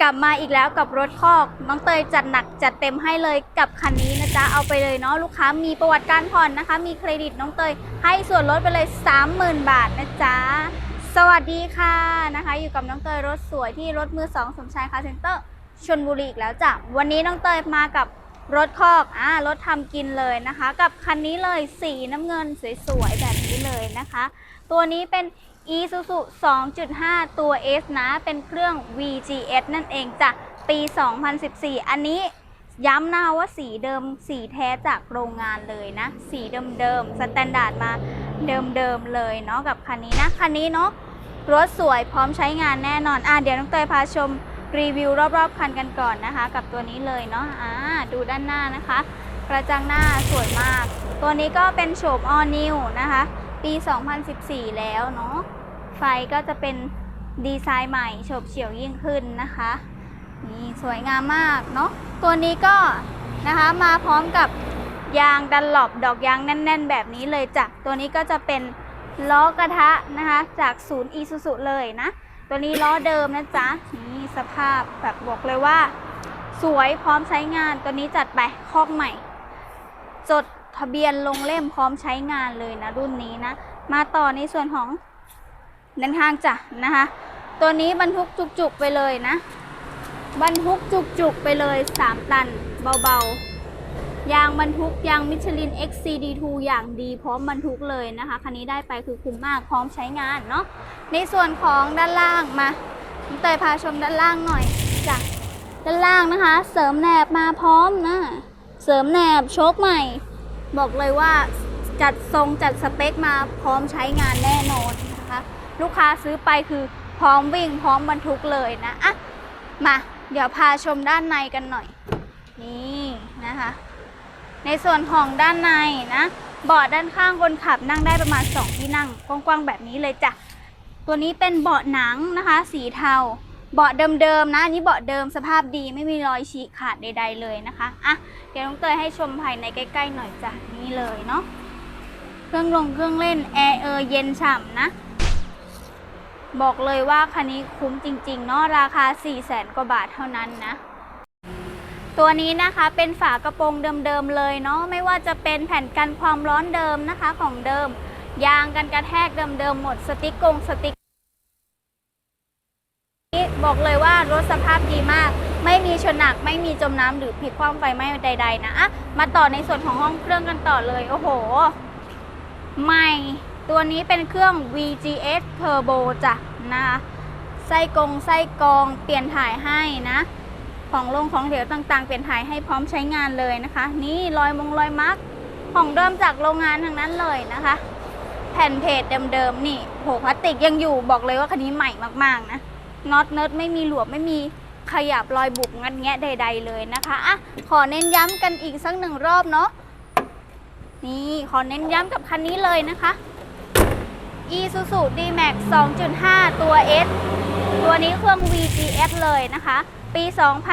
กลับมาอีกแล้วกับรถคอก น้องเตยจัดหนักจัดเต็มให้เลยกับคันนี้นะจ๊ะ เอาไปเลยเนาะลูกค้ามีประวัติการผ่อนนะคะ มีเครดิตน้องเตยให้ส่วนลดไปเลย 30,000 บาทนะจ๊ะ สวัสดีค่ะนะคะ อยู่กับน้องเตยรถสวยที่รถมือสองสมชายคาเซ็นเตอร์ชนบุรีอีกแล้วจ้ะ วันนี้น้องเตยมากับ รถคอกอ่ารถทำกินเลยนะคะ กับคันนี้เลยสีน้ำเงินสวยๆแบบนี้เลยนะคะ ตัวนี้เป็น Isuzu 2.5 ตัว S นะ เป็นเครื่อง VGS นั่นเองจ้ะ ปี 2014 อันนี้ย้ำนะว่าสีเดิมสีแท้จากโรงงานเลยนะ สีเดิมๆสแตนดาร์ดมาเดิมๆเลยเนาะกับคันนี้นะ คันนี้เนาะรถสวยพร้อมใช้งานแน่นอน อะเดี๋ยวน้องเตยพาชม รีวิวรอบๆคันกันก่อนนะคะ กับตัวนี้เลยเนาะอ่าดูด้านหน้านะคะ กระจังหน้าสวยมาก ตัวนี้ก็เป็นโฉม all new นะคะ ปี 2014 แล้วเนาะไฟก็จะเป็นดีไซน์ใหม่โฉบเฉี่ยวยิ่งขึ้นนะคะนี่สวยงามมากเนาะตัวนี้ก็นะคะมาพร้อมกับยางดันหลบดอกยางแน่น ๆ แบบนี้เลยจ้ะตัวนี้ก็จะเป็นล้อกระทะนะคะ จากศูนย์อีซูซุเลยนะ ตัวนี้ล้อเดิมนะจ๊ะนี่สภาพแบบบอกเลยว่า สวยพร้อมใช้งานตัวนี้จัดไปคอกใหม่ จดทะเบียนลงเล่มพร้อมใช้งานเลยนะรุ่นนี้นะ มาต่อในส่วนของเด้านข้างจ้ะนะคะ ตัวนี้บรรทุกจุกๆไปเลยนะ บรรทุกจุกๆไปเลย 3 ตันเบาๆ ยางบรรทุกยางมิชลิน XCD2 อย่างดีพร้อมบรรทุกเลยนะคะ คันนี้ได้ไปคือคุ้มมากพร้อมใช้งานเนาะในส่วนของด้านล่างมาเตยพาชมด้านล่างหน่อยจ้ะด้านล่างนะคะ เสริมแหนบมาพร้อมนะ เสริมแหนบโชคใหม่ บอกเลยว่าจัดทรงจัดสเปคมาพร้อมใช้งานแน่นอนนะคะ ลูกค้าซื้อไปคือพร้อมวิ่งพร้อมบรรทุกเลยนะอะมา เดี๋ยวพาชมด้านในกันหน่อย นี่นะคะ ในส่วนของด้านในนะเบาะด้านข้างคนขับนั่งได้ประมาณ 2 ที่นั่งกว้างๆแบบนี้เลยจ้ะตัวนี้เป็นเบาะหนังนะคะ สีเทาเบาะเดิมๆนะอันนี้เบาะเดิมสภาพดีไม่มีรอยฉีกขาดใด ๆ เลยนะคะอะเดี๋ยวน้องเตยให้ชมภายในใกล้ ๆ หน่อยจ้ะนี่เลยเนาะเครื่องลงเครื่องเล่นแอร์เออเย็นฉ่ำนะบอกเลยว่าคันนี้คุ้มจริง ๆ เนาะราคา 4 0 0แสนกว่าบาทเท่านั้นนะ ตัวนี้นะคะเป็นฝากระโปรงเดิมๆเลยเนาะไม่ว่าจะเป็นแผ่นกันความร้อนเดิมนะคะของเดิม ยางกันกระแทกเดิมๆหมดสติกกงสติกนี่บอกเลยว่ารถสภาพดีมาก ไม่มีชนหนักไม่มีจมน้ำหรือพลิกคว่ำไฟไหม้ใด ๆ นะอะมาต่อในส่วนของห้องเครื่องกันต่อเลย โอ้โห ใหม่ตัวนี้เป็นเครื่อง VGS Turbo จ้ะนะคะไส้กงไส้กองเปลี่ยนถ่ายให้นะ ของลงของเหลวต่างๆ เปลี่ยนถ่ายให้พร้อมใช้งานเลยนะคะ นี่รอยมงรอยมาร์กของเดิมจากโรงงานทั้งนั้นเลยนะคะ แผ่นเพจเดิมๆนี่โหพลาสติกยังอยู่บอกเลยว่าคันนี้ใหม่มากๆนะน็อตเนิร์ดไม่มีหลวมไม่มีขยับรอยบุบงัดแงะใด ๆ เลยนะคะอะขอเน้นย้ำกันอีกสักหนึ่งรอบเนาะนี่ขอเน้นย้ำกับคันนี้เลยนะคะ Isuzu D-Max 2.5 ตัว S ตัวนี้เครื่อง VGS เลยนะคะ ปี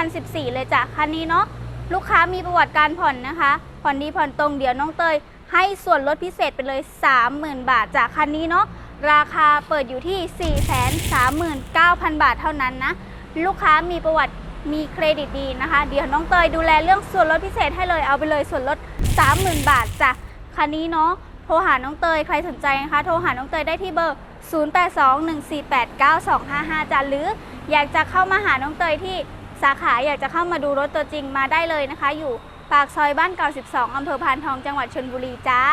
2014 เลยจ้ะคันนี้เนาะลูกค้ามีประวัติการผ่อนนะคะ ผ่อนดีผ่อนตรงเดี๋ยวน้องเตย ให้ส่วนลดพิเศษไปเลย 30,000 บาทจากคันนี้เนาะราคาเปิดอยู่ที่ 439,000 บาทเท่านั้นนะ ลูกค้ามีประวัติมีเครดิตดีนะคะ เดี๋ยวน้องเตยดูแลเรื่องส่วนลดพิเศษให้เลยเอาไปเลยส่วนลด 30,000 บาทจ้ะคันนี้เนาะโทรหาน้องเตยใครสนใจนะคะ โทรหาน้องเตยได้ที่เบอร์ 0821489255จ้ะหรืออยากจะเข้ามาหาน้องเตยที่สาขาอยากจะเข้ามาดูรถตัวจริงมาได้เลยนะคะ อยู่ปากซอยบ้านเก่า 12 อำเภอพานทองจังหวัดชนบุรีจ้า